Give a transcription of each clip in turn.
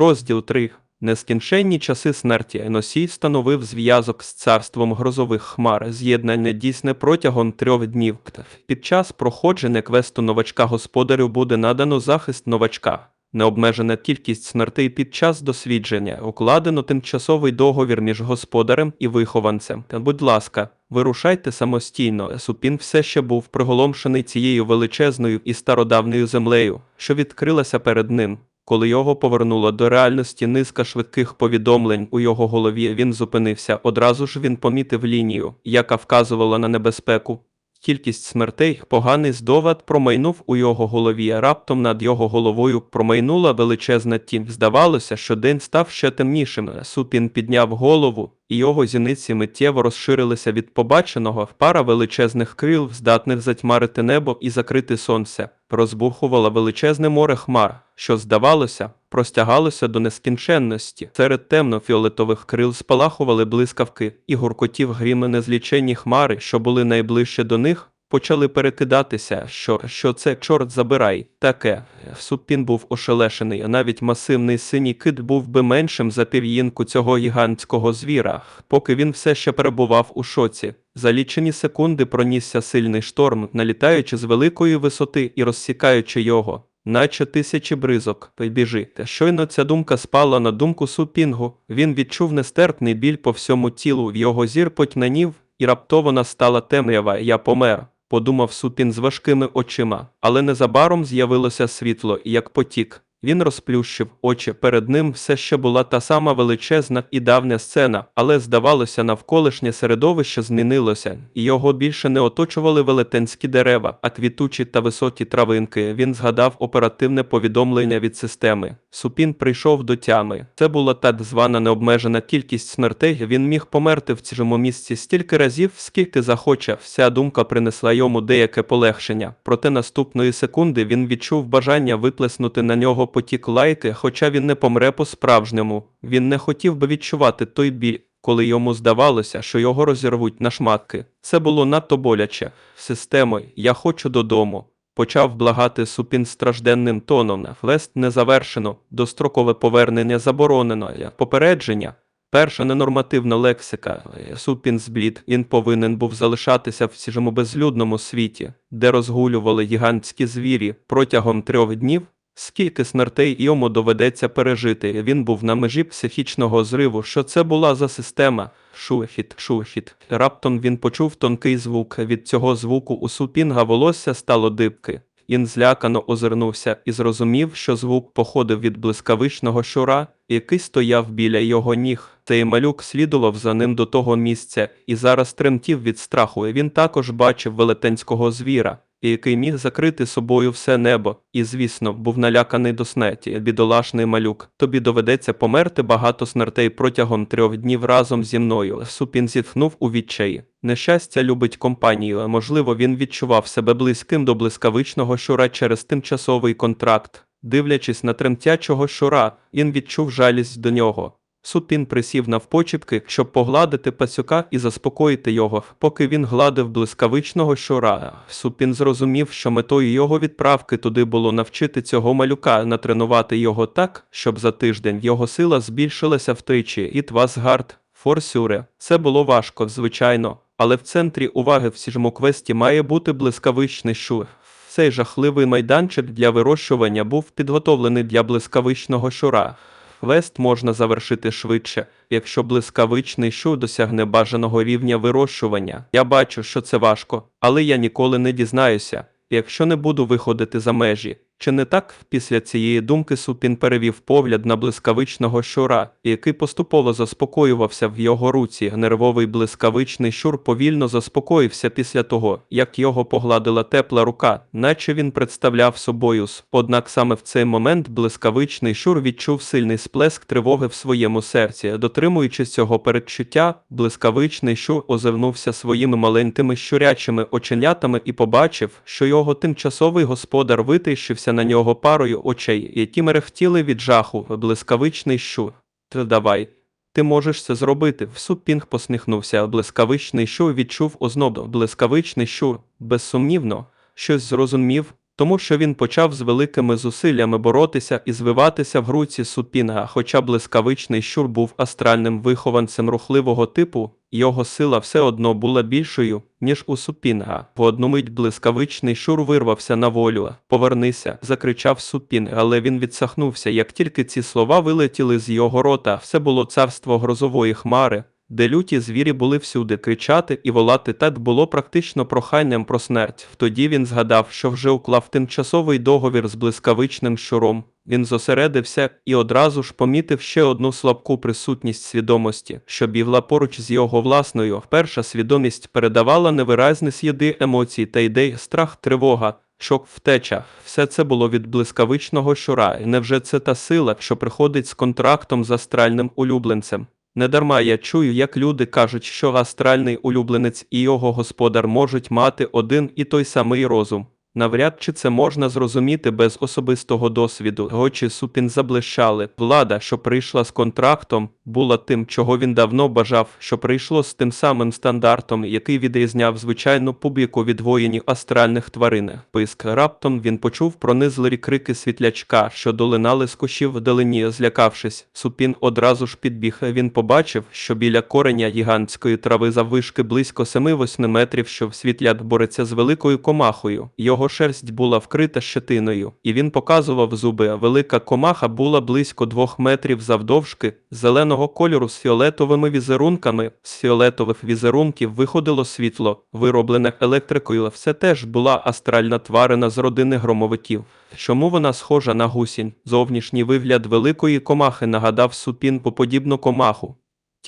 Розділ 3. Нескінченні часи смерті носій становив зв'язок з царством грозових хмар, з'єднання дійсне протягом трьох днів. Під час проходження квесту новачка господарю буде надано захист новачка. Необмежена кількість смертей під час дослідження укладено тимчасовий договір між господарем і вихованцем. Будь ласка, вирушайте самостійно. Супін все ще був приголомшений цією величезною і стародавньою землею, що відкрилася перед ним. Коли його повернуло до реальності низка швидких повідомлень у його голові, він зупинився. Одразу ж він помітив лінію, яка вказувала на небезпеку. Кількість смертей, поганий здовад промайнув у його голові, а раптом над його головою промайнула величезна тінь. Здавалося, що день став ще темнішим. Супін підняв голову, і його зіниці миттєво розширилися від побаченого. Пара величезних крил, здатних затьмарити небо і закрити сонце, розбухувала величезне море хмар, що, здавалося, простягалося до нескінченності. Серед темно-фіолетових крил спалахували блискавки, і гуркотів гріми незліченні хмари, що були найближче до них, почали перекидатися, що, що це чорт забирай, таке. Супін був ошелешений, а навіть масивний синій кит був би меншим за пів'їнку цього гігантського звіра, поки він все ще перебував у шоці. За лічені секунди пронісся сильний шторм, налітаючи з великої висоти і розсікаючи його. Наче тисячі бризок, біжи. Та щойно ця думка спала на думку супінгу. Він відчув нестерпний біль по всьому тілу, в його зір потьмянів, і раптово настала темрява, я помер. Подумав супін з важкими очима, але незабаром з'явилося світло, як потік. Він розплющив очі. Перед ним все ще була та сама величезна і давня сцена, але здавалося, навколишнє середовище змінилося, і його більше не оточували велетенські дерева, а квітучі та високі травинки. Він згадав оперативне повідомлення від системи. Супін прийшов до тями. Це була так звана необмежена кількість смертей. Він міг померти в цьому місці стільки разів, скільки захоче. Вся думка принесла йому деяке полегшення. Проте наступної секунди він відчув бажання виплеснути на нього потік лайки, хоча він не помре по-справжньому. Він не хотів би відчувати той біль, коли йому здавалося, що його розірвуть на шматки. Це було надто боляче. Системою, я хочу додому. Почав благати супін стражденним тоном. Флест не завершено, дострокове повернення заборонено, попередження. Перша ненормативна лексика. Супін зблід. Він повинен був залишатися в сіжому безлюдному світі, де розгулювали гігантські звірі протягом трьох днів. Скільки смертей йому доведеться пережити, він був на межі психічного зриву. Що це була за система? Шухіт, шухіт. Раптом він почув тонкий звук. Від цього звуку у супінга волосся стало дибки. Він злякано озирнувся і зрозумів, що звук походив від блискавичного щура, який стояв біля його ніг. Цей малюк слідував за ним до того місця і зараз тремтів від страху. Він також бачив велетенського звіра, який міг закрити собою все небо, і, звісно, був наляканий до смерті. Бідолашний малюк. Тобі доведеться померти багато смертей протягом трьох днів разом зі мною. Супін зітхнув у відчаї. Нещастя любить компанію, можливо, він відчував себе близьким до блискавичного щура через тимчасовий контракт. Дивлячись на тремтячого щура, він відчув жалість до нього. Супін присів навпочіпки, щоб погладити пацюка і заспокоїти його. Поки він гладив блискавичного щура, Супін зрозумів, що метою його відправки туди було навчити цього малюка натренувати його так, щоб за тиждень його сила збільшилася втричі. І Твасгард, Форсюре. Це було важко, звичайно, але в центрі уваги в цьому квесті має бути блискавичний щур. Цей жахливий майданчик для вирощування був підготовлений для блискавичного щура. Квест можна завершити швидше, якщо блискавичний щур досягне бажаного рівня вирощування. Я бачу, що це важко, але я ніколи не дізнаюся, якщо не буду виходити за межі. Чи не так після цієї думки Супін перевів погляд на блискавичного щура, який поступово заспокоювався в його руці. Нервовий блискавичний щур повільно заспокоївся після того, як його погладила тепла рука, наче він представляв собою. Однак саме в цей момент блискавичний щур відчув сильний сплеск тривоги в своєму серці. Дотримуючись цього передчуття, блискавичний щур озирнувся своїми маленькими щурячими оченятами і побачив, що його тимчасовий господар витищився на нього парою очей, які мерехтіли від жаху, блискавичний щур. Та давай. Ти можеш це зробити. Супінг посміхнувся. Блискавичний щур відчув ознобу. Блискавичний щур, безсумнівно, щось зрозумів. тому що він почав з великими зусиллями боротися і звиватися в груці супінга, хоча блискавичний щур був астральним вихованцем рухливого типу, його сила все одно була більшою, ніж у супінга. В одну мить блискавичний шур вирвався на волю. Повернися, закричав супінг, але він відсахнувся. Як тільки ці слова вилетіли з його рота, все було царство грозової хмари, де люті звірі були всюди кричати і волати так було практично проханням про смерть. Тоді він згадав, що вже уклав тимчасовий договір з блискавичним щуром. Він зосередився і одразу ж помітив ще одну слабку присутність свідомості, що бігла поруч з його власною. Перша свідомість передавала невиразні сліди емоцій та ідей, страх, тривога. Шок втеча, все це було від блискавичного щура, невже це та сила, що приходить з контрактом з астральним улюбленцем? Недарма я чую, як люди кажуть, що астральний улюбленець і його господар можуть мати один і той самий розум. Навряд чи це можна зрозуміти без особистого досвіду. Очі супін заблищали. Влада, що прийшла з контрактом, була тим, чого він давно бажав, що прийшло з тим самим стандартом, який відрізняв звичайну публіку від воїнів астральних тварин. Писк раптом він почув пронизливі крики світлячка, що долинали з кущів вдалині, злякавшись. Супін одразу ж підбіг. Він побачив, що біля кореня гігантської трави заввишки близько 7-8 метрів, що в світлят бореться з великою комахою. Його шерсть була вкрита щетиною, і він показував зуби. Велика комаха була близько двох метрів завдовжки, зеленого кольору з фіолетовими візерунками. З фіолетових візерунків виходило світло, вироблене електрикою. Все теж була астральна тварина з родини громовиків. Чому вона схожа на гусінь? Зовнішній вигляд великої комахи нагадав супін по подібну комаху.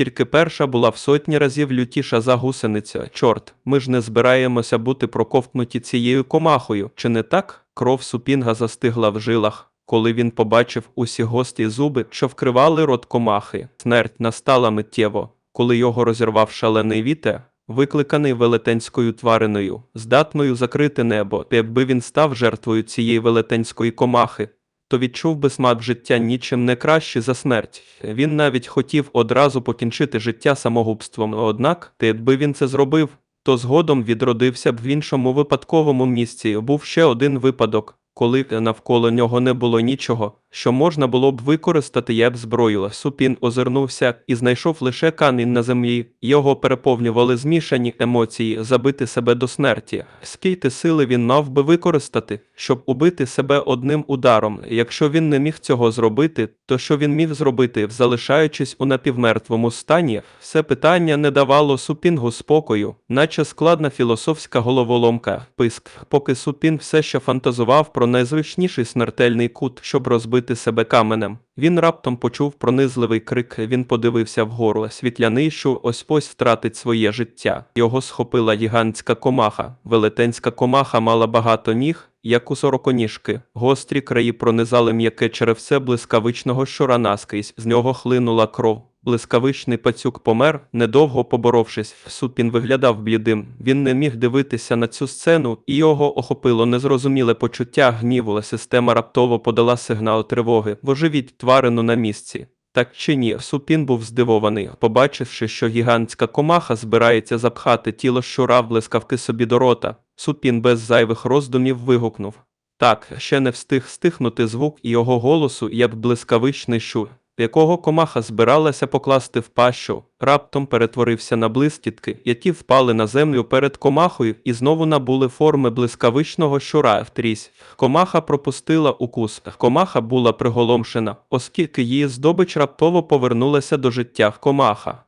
Тільки перша була в сотні разів лютіша за гусениця. Чорт, ми ж не збираємося бути проковтнуті цією комахою. Чи не так? Кров супінга застигла в жилах, коли він побачив усі гості зуби, що вкривали рот комахи. Смерть настала миттєво, коли його розірвав шалений вітер, викликаний велетенською твариною, здатною закрити небо. Якби він став жертвою цієї велетенської комахи, то відчув би смак життя нічим не краще за смерть. Він навіть хотів одразу покінчити життя самогубством. Однак, якби він це зробив, то згодом відродився б в іншому випадковому місці. Був ще один випадок, коли навколо нього не було нічого, що можна було б використати як зброю. Супін озирнувся і знайшов лише камінь на землі. Його переповнювали змішані емоції забити себе до смерті. Скільки сили він мав би використати, щоб убити себе одним ударом. Якщо він не міг цього зробити, то що він міг зробити, залишаючись у напівмертвому стані, все питання не давало супінгу спокою, наче складна філософська головоломка. Писк, поки супін все ще фантазував про найзвичніший смертельний кут, щоб розбити себе каменем. Він раптом почув пронизливий крик. Він подивився вгору. Світляний, що ось ось втратить своє життя. Його схопила гігантська комаха. Велетенська комаха мала багато ніг, як у сороконіжки. Гострі краї пронизали м'яке черевце блискавичного щура наскрізь. З нього хлинула кров. Блискавичний пацюк помер, недовго поборовшись. Супін виглядав блідим. Він не міг дивитися на цю сцену, і його охопило незрозуміле почуття гніву. Система раптово подала сигнал тривоги. Воживіть тварину на місці. Так чи ні, Супін був здивований, побачивши, що гігантська комаха збирається запхати тіло щура в блискавки собі до рота. Супін без зайвих роздумів вигукнув. Так, ще не встиг стихнути звук і його голосу, як блискавичний щур якого комаха збиралася покласти в пащу, раптом перетворився на блискітки, які впали на землю перед комахою і знову набули форми блискавичного щура втрісь. Комаха пропустила укус. Комаха була приголомшена, оскільки її здобич раптово повернулася до життя комаха.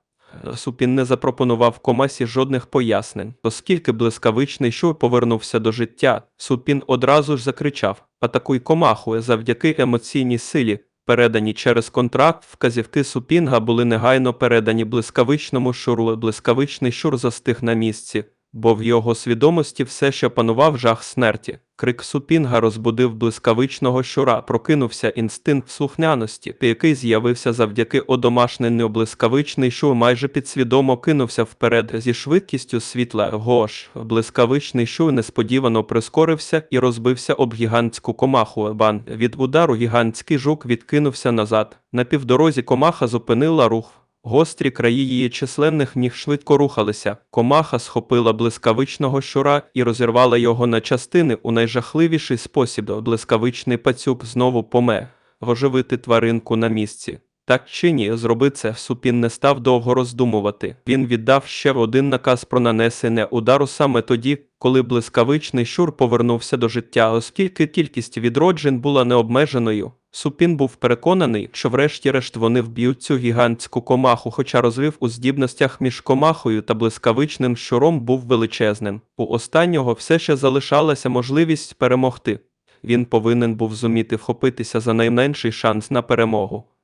Супін не запропонував комасі жодних пояснень, оскільки блискавичний щур повернувся до життя. Супін одразу ж закричав Атакуй комаху завдяки емоційній силі, передані через контракт, вказівки Супінга були негайно передані блискавичному шуру. Блискавичний шур застиг на місці, бо в його свідомості все ще панував жах смерті. Крик Супінга розбудив блискавичного щура, прокинувся інстинкт слухняності, який з'явився завдяки одомашненню блискавичний щур майже підсвідомо кинувся вперед зі швидкістю світла. Гош, блискавичний щур несподівано прискорився і розбився об гігантську комаху. Бан від удару гігантський жук відкинувся назад. На півдорозі комаха зупинила рух. Гострі краї її численних ніг швидко рухалися. Комаха схопила блискавичного щура і розірвала його на частини у найжахливіший спосіб. Блискавичний пацюк знову помер. Оживити тваринку на місці. Так чи ні, зроби це, Супін не став довго роздумувати. Він віддав ще один наказ про нанесення удару саме тоді, коли блискавичний щур повернувся до життя, оскільки кількість відроджень була необмеженою. Супін був переконаний, що врешті-решт вони вб'ють цю гігантську комаху, хоча розрив у здібностях між комахою та блискавичним щуром був величезним. У останнього все ще залишалася можливість перемогти. Він повинен був зуміти вхопитися за найменший шанс на перемогу.